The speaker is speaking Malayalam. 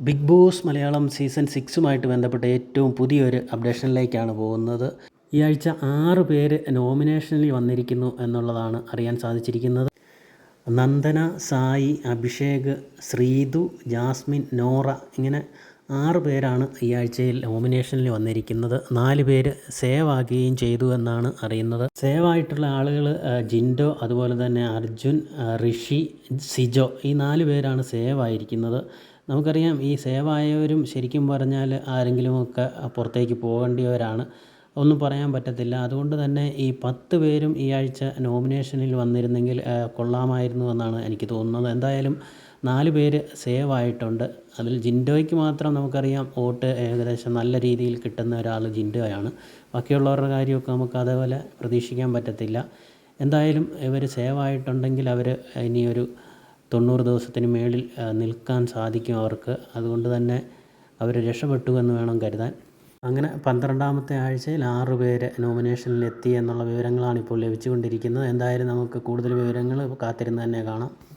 ബിഗ് ബോസ് മലയാളം സീസൺ സിക്സുമായിട്ട് ബന്ധപ്പെട്ട ഏറ്റവും പുതിയൊരു അപ്ഡേഷനിലേക്കാണ് പോകുന്നത്. ഈ ആഴ്ച ആറ് പേര് നോമിനേഷനിൽ വന്നിരിക്കുന്നു എന്നുള്ളതാണ് അറിയാൻ സാധിച്ചിരിക്കുന്നത്. നന്ദന സായി അഭിഷേക് ശ്രീതു ജാസ്മിൻ നോറ ഇങ്ങനെ ആറ് പേരാണ് ഈ ആഴ്ചയിൽ നോമിനേഷനിൽ വന്നിരിക്കുന്നത്. നാല് പേര് സേവ് ആകുകയും ചെയ്തു എന്നാണ് അറിയുന്നത്. സേവ് ആയിട്ടുള്ള ആളുകൾ ജിൻഡോ അതുപോലെ തന്നെ അർജുൻ ഋഷി സിജോ ഈ നാല് പേരാണ് സേവ് ആയിരിക്കുന്നത് നമുക്കറിയാം ഈ സേവ് ആയവരും ശരിക്കും പറഞ്ഞാൽ ആരെങ്കിലുമൊക്കെ പുറത്തേക്ക് പോകേണ്ടിയവരാണ്. ഒന്നും പറയാൻ പറ്റത്തില്ല. അതുകൊണ്ട് തന്നെ ഈ പത്ത് പേരും ഈ ആഴ്ച നോമിനേഷനിൽ വന്നിരുന്നെങ്കിൽ കൊള്ളാമായിരുന്നു എന്നാണ് എനിക്ക് തോന്നുന്നത്. എന്തായാലും നാല് പേര് സേവ് ആയിട്ടുണ്ട്. അതിൽ ജിൻഡോയ്ക്ക് മാത്രം നമുക്കറിയാം വോട്ട് ഏകദേശം നല്ല രീതിയിൽ കിട്ടുന്ന ഒരാൾ ജിൻഡോയാണ്. ബാക്കിയുള്ളവരുടെ കാര്യമൊക്കെ നമുക്ക് അതേപോലെ പ്രതീക്ഷിക്കാൻ പറ്റത്തില്ല. എന്തായാലും ഇവർ സേവ് ആയിട്ടുണ്ടെങ്കിൽ അവർ ഇനിയൊരു തൊണ്ണൂറ് ദിവസത്തിന് മേളിൽ നിൽക്കാൻ സാധിക്കും അവർക്ക്. അതുകൊണ്ട് തന്നെ അവർ രക്ഷപ്പെട്ടു എന്ന് വേണം കരുതാൻ. അങ്ങനെ പന്ത്രണ്ടാമത്തെ ആഴ്ചയിൽ ആറ് പേര് നോമിനേഷനിൽ എത്തി എന്നുള്ള വിവരങ്ങളാണ് ഇപ്പോൾ ലഭിച്ചുകൊണ്ടിരിക്കുന്നത്. എന്തായാലും നമുക്ക് കൂടുതൽ വിവരങ്ങൾ കാത്തിരുന്ന് തന്നെ കാണാം.